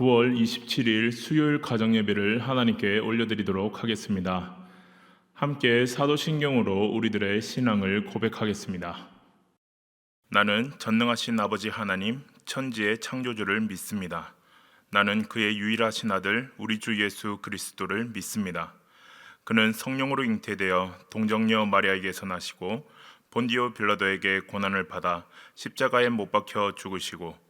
9월 27일 수요일 가정 예배를 하나님께 올려드리도록 하겠습니다. 함께 사도신경으로 우리들의 신앙을 고백하겠습니다. 나는 전능하신 아버지 하나님, 천지의 창조주를 믿습니다. 나는 그의 유일하신 아들, 우리 주 예수 그리스도를 믿습니다. 그는 성령으로 잉태되어 동정녀 마리아에게서 나시고 본디오 빌라도에게 고난을 받아 십자가에 못 박혀 죽으시고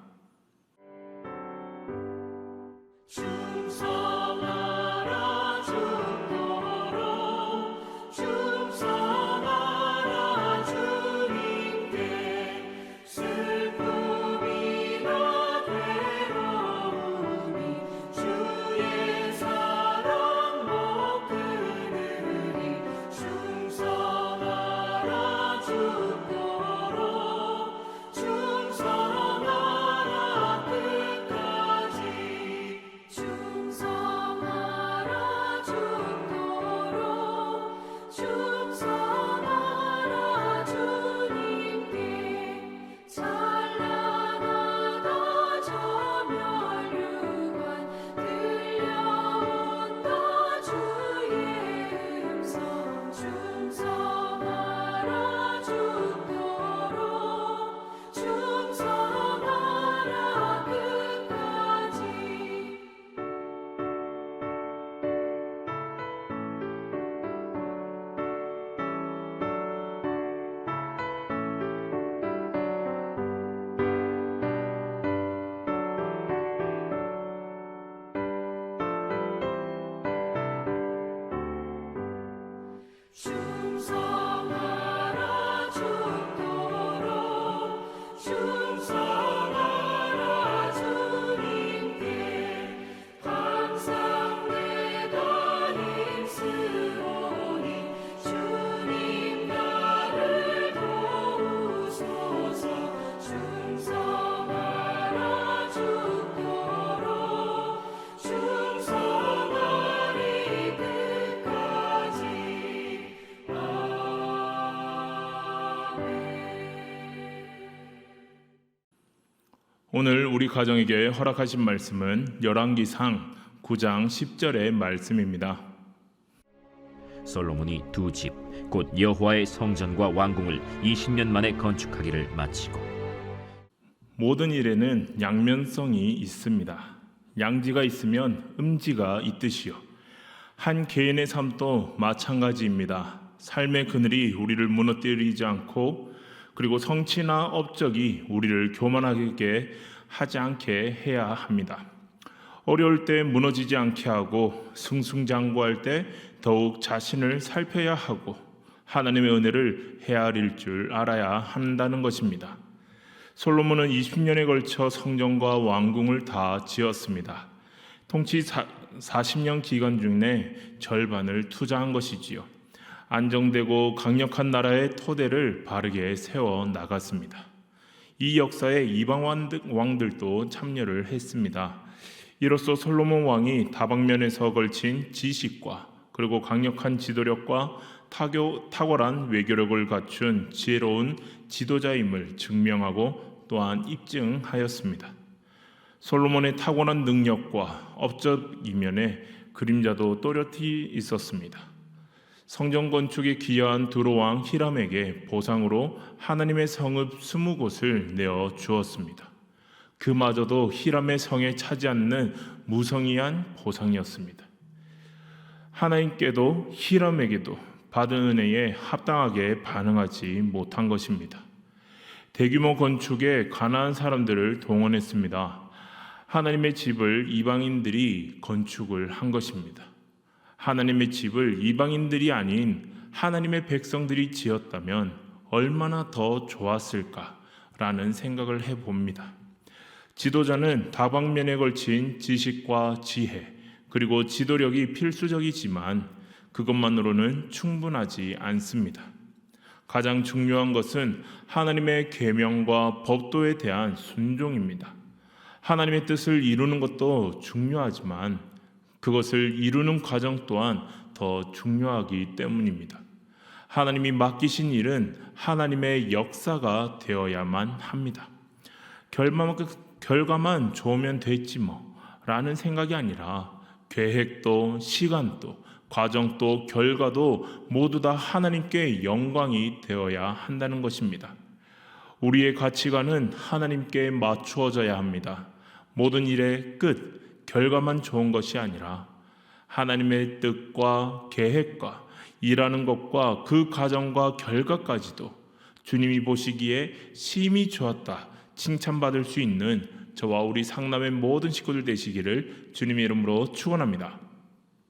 오늘 우리 가정에게 허락하신 말씀은 열왕기상 9장 10절의 말씀입니다. 솔로몬이 두 집 곧 여호와의 성전과 왕궁을 20년 만에 건축하기를 마치고 모든 일에는 양면성이 있습니다. 양지가 있으면 음지가 있듯이요. 한 개인의 삶도 마찬가지입니다. 삶의 그늘이 우리를 무너뜨리지 않고 그리고 성취나 업적이 우리를 교만하게 하지 않게 해야 합니다. 어려울 때 무너지지 않게 하고 승승장구할 때 더욱 자신을 살펴야 하고 하나님의 은혜를 헤아릴 줄 알아야 한다는 것입니다. 솔로몬은 20년에 걸쳐 성전과 왕궁을 다 지었습니다. 통치 40년 기간 중에 절반을 투자한 것이지요. 안정되고 강력한 나라의 토대를 바르게 세워 나갔습니다. 이 역사에 이방 왕들도 참여를 했습니다. 이로써 솔로몬 왕이 다방면에서 걸친 지식과 그리고 강력한 지도력과 타교, 탁월한 외교력을 갖춘 지혜로운 지도자임을 증명하고 또한 입증하였습니다. 솔로몬의 타고난 능력과 업적 이면에 그림자도 또렷이 있었습니다. 성전 건축에 기여한 두로왕 히람에게 보상으로 하나님의 성읍 20곳을 내어 주었습니다. 그마저도 히람의 성에 차지 않는 무성의한 보상이었습니다. 하나님께도 히람에게도 받은 은혜에 합당하게 반응하지 못한 것입니다. 대규모 건축에 가난한 사람들을 동원했습니다. 하나님의 집을 이방인들이 건축을 한 것입니다. 하나님의 집을 이방인들이 아닌 하나님의 백성들이 지었다면 얼마나 더 좋았을까라는 생각을 해 봅니다. 지도자는 다방면에 걸친 지식과 지혜, 그리고 지도력이 필수적이지만 그것만으로는 충분하지 않습니다. 가장 중요한 것은 하나님의 계명과 법도에 대한 순종입니다. 하나님의 뜻을 이루는 것도 중요하지만 그것을 이루는 과정 또한 더 중요하기 때문입니다. 하나님이 맡기신 일은 하나님의 역사가 되어야만 합니다. 결과만, 결과만 좋으면 됐지 뭐 라는 생각이 아니라 계획도 시간도 과정도 결과도 모두 다 하나님께 영광이 되어야 한다는 것입니다. 우리의 가치관은 하나님께 맞추어져야 합니다. 모든 일의 끝, 결과만 좋은 것이 아니라 하나님의 뜻과 계획과 일하는 것과 그 과정과 결과까지도 주님이 보시기에 심히 좋았다, 칭찬받을 수 있는 저와 우리 상남의 모든 식구들 되시기를 주님의 이름으로 축원합니다.